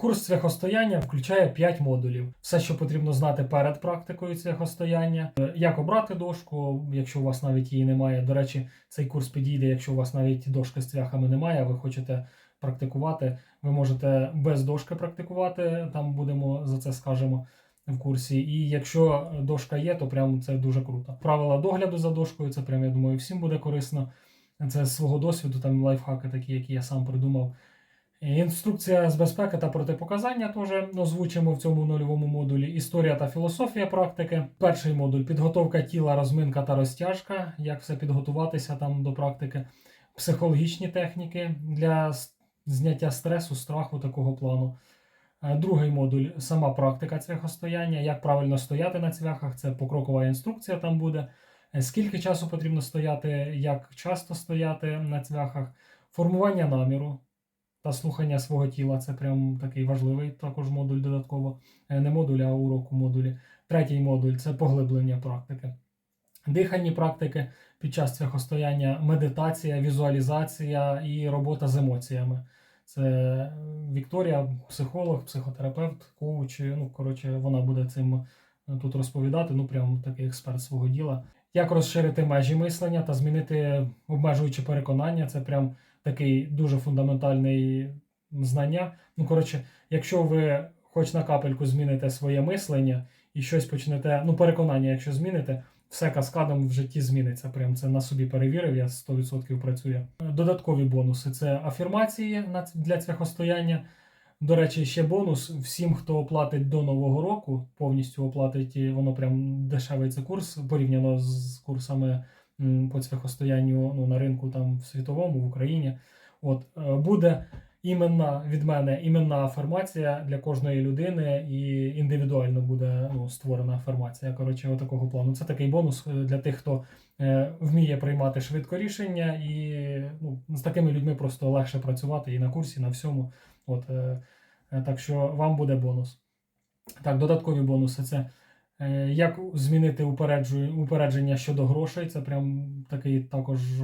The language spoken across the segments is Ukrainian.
Курс цвяхостояння включає 5 модулів. Все, що потрібно знати перед практикою цвяхостояння, Е, як обрати дошку, якщо у вас навіть її немає. До речі, цей курс підійде, якщо у вас навіть дошки з цвяхами немає, ви хочете практикувати. Ви можете без дошки практикувати. Там будемо за це скажемо в курсі. І якщо дошка є, то прям це дуже круто. Правила догляду за дошкою, це прям я думаю, всім буде корисно. Це з свого досвіду, там лайфхаки такі, які я сам придумав. Інструкція з безпеки та протипоказання теж озвучимо в цьому нульовому модулі. Історія та філософія практики. Перший модуль підготовка тіла, розминка та розтяжка. Як все підготуватися там до практики, психологічні техніки для зняття стресу, страху такого плану. Е, Другий модуль сама практика цвяхостояння. Як правильно стояти на цвяхах, це покрокова інструкція там буде. Е, Скільки часу потрібно стояти, як часто стояти на цвяхах, формування наміру та слухання свого тіла це прям такий важливий також модуль додатково. Е, Не модуль, а урок у модулі. Третій модуль це поглиблення практики. Дихальні практики під час цвяхостояння, медитація, візуалізація і робота з емоціями. Це е, Вікторія, психолог, психотерапевт, коуч. Ну, коротше, вона буде цим е, тут розповідати. Ну, прям такий експерт свого діла. Як розширити межі мислення та змінити обмежуючі переконання. Це прям такий дуже фундаментальний знання. Ну, коротше, якщо ви хоч на капельку зміните своє мислення і щось почнете, ну, переконання, якщо зміните, все каскадом в житті зміниться. Прям це на собі перевірив, я 100% працює. Додаткові бонуси це афірмації для цвяхостояння. До речі, ще бонус всім, хто оплатить до нового року, повністю оплатить, воно прям дешевий це курс порівняно з курсами по цвяхостоянню ну, на ринку там в світовому, в Україні. От е, буде іменна від мене іменна афірмація для кожної людини, і індивідуально буде ну, створена афірмація. Коротше, такого плану. Це такий бонус е, для тих, хто е, вміє приймати швидко рішення, і ну, з такими людьми просто легше працювати і на курсі, на всьому. От, так що вам буде бонус. Так, додаткові бонуси це як змінити упередження щодо грошей. Це прям такий також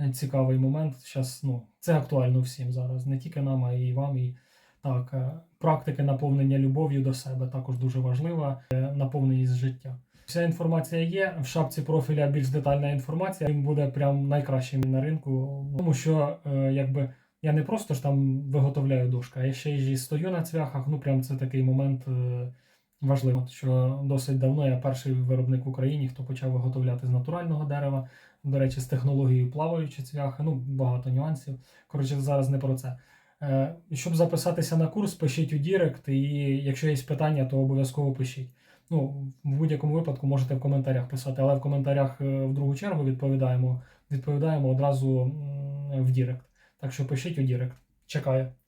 е, цікавий момент. Щас, ну, це актуально всім зараз, не тільки нам, а й вам. І, так, е, практики наповнення любов'ю до себе також дуже важлива, е, наповненість життя. Вся інформація є. В шапці профіля більш детальна інформація. Він буде прям найкращим на ринку, тому що е, якби. Я не просто ж там виготовляю дошка, а я ще й стою на цвяхах. Ну, прям це такий момент важливий, що досить давно я перший виробник в Україні, хто почав виготовляти з натурального дерева. До речі, з технологією плаваючі цвяхи, ну багато нюансів. Коротше, зараз не про це. Е, щоб записатися на курс, пишіть у Дірект, і якщо є питання, то обов'язково пишіть. Ну, в будь-якому випадку можете в коментарях писати, але в коментарях е, в другу чергу відповідаємо, відповідаємо одразу в Дірект. Так що пишіть у Дірект. Чекаю.